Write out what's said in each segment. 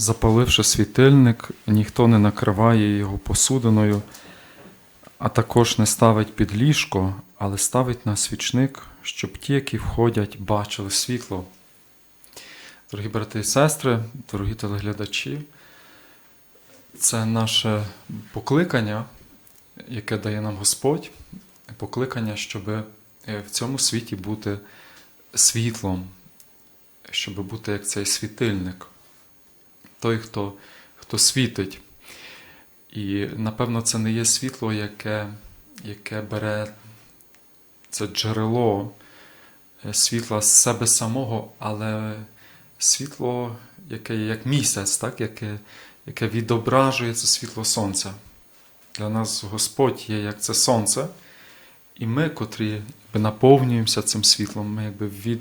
Запаливши світильник, ніхто не накриває його посудиною, а також не ставить під ліжко, але ставить на свічник, щоб ті, які входять, бачили світло. Дорогі брати і сестри, дорогі телеглядачі, це наше покликання, яке дає нам Господь, покликання, щоб в цьому світі бути світлом, щоб бути як цей світильник, той, хто, хто світить. І напевно це не є світло, яке, яке бере це джерело е, світла з себе самого, але світло, яке є як місяць, так? яке, яке відображує це світло сонця. Для нас Господь є як це сонце, і ми, котрі наповнюємося цим світлом, ми якби від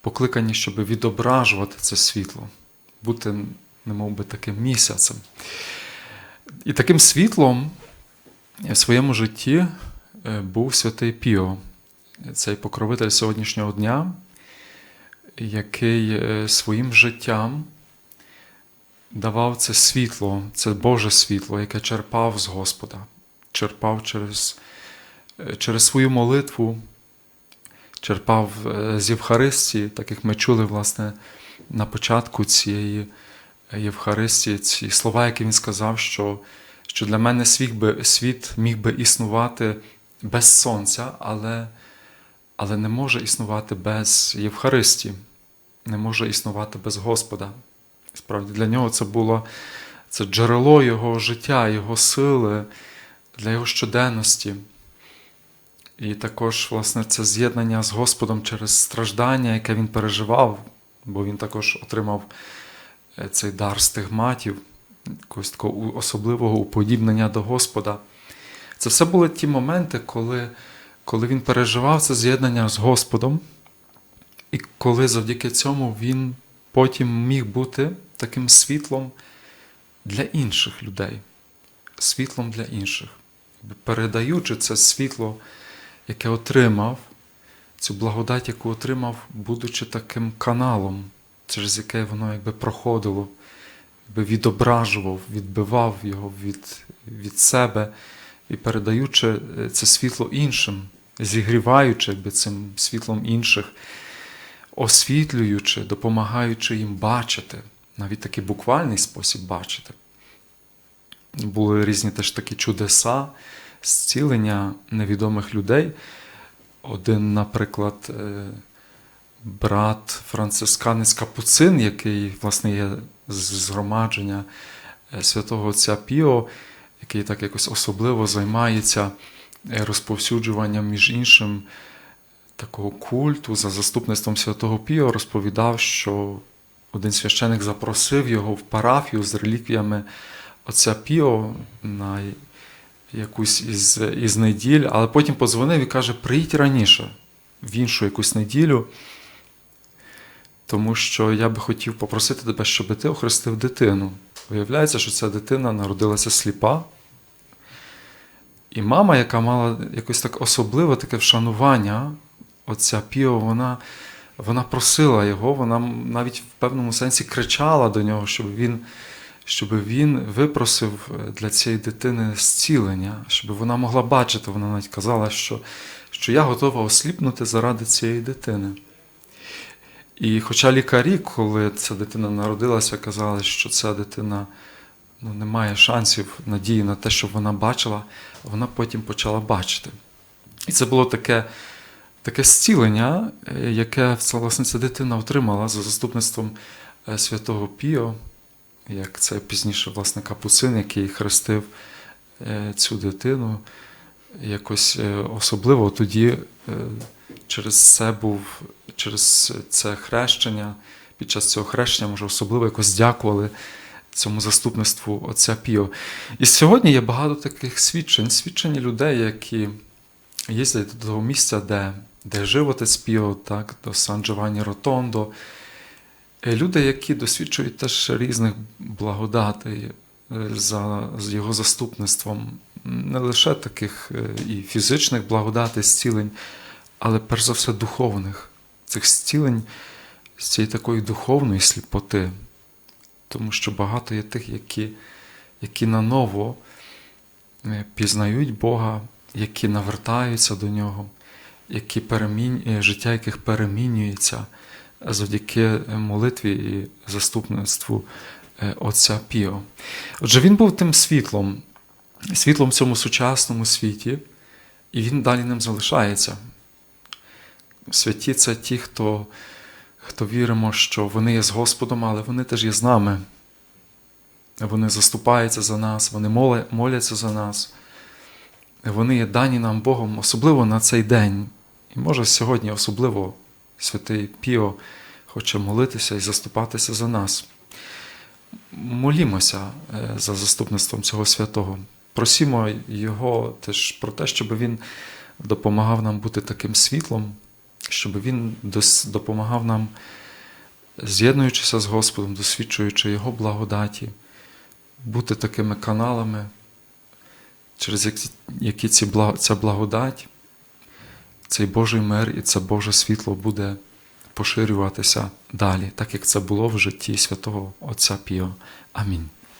покликані, щоб відображувати це світло, бути, немов би, таким місяцем. І таким світлом в своєму житті е, був святий Піо, цей покровитель сьогоднішнього дня, який е, своїм життям давав це світло, це Боже світло, яке черпав з Господа, черпав через, е, через свою молитву, черпав з Євхаристії, так як ми чули, власне, на початку цієї. Євхаристії, ці слова, які він сказав, що що для мене світ би, світ міг би існувати без сонця, але але не може існувати без Євхаристії, не може існувати без Господа. Справді, для нього це було це джерело його життя, його сили, для його щоденності. І також, власне, це з'єднання з Господом через страждання, яке він переживав, бо він також отримав цей дар стигматів, якогось такого особливого уподібнення до Господа. Це все були ті моменти, коли, коли він переживав це з'єднання з Господом, і коли завдяки цьому він потім міг бути таким світлом для інших людей, світлом для інших, передаючи це світло, яке отримав, цю благодать, яку отримав, будучи таким каналом через яке воно якби проходило, якби відображував, відбивав його від, від себе і передаючи це світло іншим, зігріваючи якби, цим світлом інших, освітлюючи, допомагаючи їм бачити, навіть такий буквальний спосіб бачити. Були різні теж такі чудеса, зцілення невідомих людей. Один, наприклад, брат францисканець Капуцин, який, власне, є згромадження святого Отця Піо, який так якось особливо займається розповсюджуванням, між іншим, такого культу. За заступництвом святого Піо, розповідав, що один священик запросив його в парафію з реліквіями Отця Піо на якусь із, із неділь, але потім подзвонив і каже: приїдь раніше в іншу якусь неділю тому що я би хотів попросити тебе, щоб ти охрестив дитину. Виявляється, що ця дитина народилася сліпа. І мама, яка мала якось так особливе таке вшанування, оця Піо, вона вона просила його, вона навіть в певному сенсі кричала до нього, щоб він щоб він випросив для цієї дитини зцілення, щоб вона могла бачити. Вона навіть казала, що, що я готова осліпнути заради цієї дитини. І хоча лікарі, коли ця дитина народилася, казали, що ця дитина ну, не має шансів надії на те, щоб вона бачила, вона потім почала бачити. І це було таке таке зцілення, е, яке власне, ця дитина отримала за заступництвом е, святого Піо, як це пізніше власне, капуцин, який хрестив е, цю дитину. Якось особливо тоді через це був через це хрещення, під час цього хрещення, може, особливо якось дякували цьому заступництву Отця Піо. І сьогодні є багато таких свідчень, свідчень людей, які їздять до того місця, де де жив отець Піо, так, до Сан Джованні Ротондо. Люди, які досвідчують теж різних благодатей е, за його заступництвом, не лише таких е, і фізичних благодатей, зцілень, але перш за все духовних цих зцілень з цієї такої духовної сліпоти. тому що багато є тих, які, які наново е, пізнають Бога, які навертаються до Нього, які перемін... е, життя яких перемінюється завдяки молитві і заступництву Отця Піо. Отже, він був тим світлом, світлом в цьому сучасному світі, і він далі ним залишається. Святі це ті, хто, хто віримо, що вони є з Господом, але вони теж є з нами. Вони заступаються за нас, вони моляться за нас. Вони є дані нам Богом, особливо на цей день. І може сьогодні особливо святий Піо хоче молитися і заступатися за нас. Молімося е, за заступництвом цього святого. Просімо Його теж про те, щоб Він допомагав нам бути таким світлом, щоб Він допомагав нам, з'єднуючися з Господом, досвідчуючи Його благодаті, бути такими каналами, через які- ця благодать, цей Божий мир і це Боже світло буде поширюватися далі, так як це було в житті святого Отця Піо. Амінь.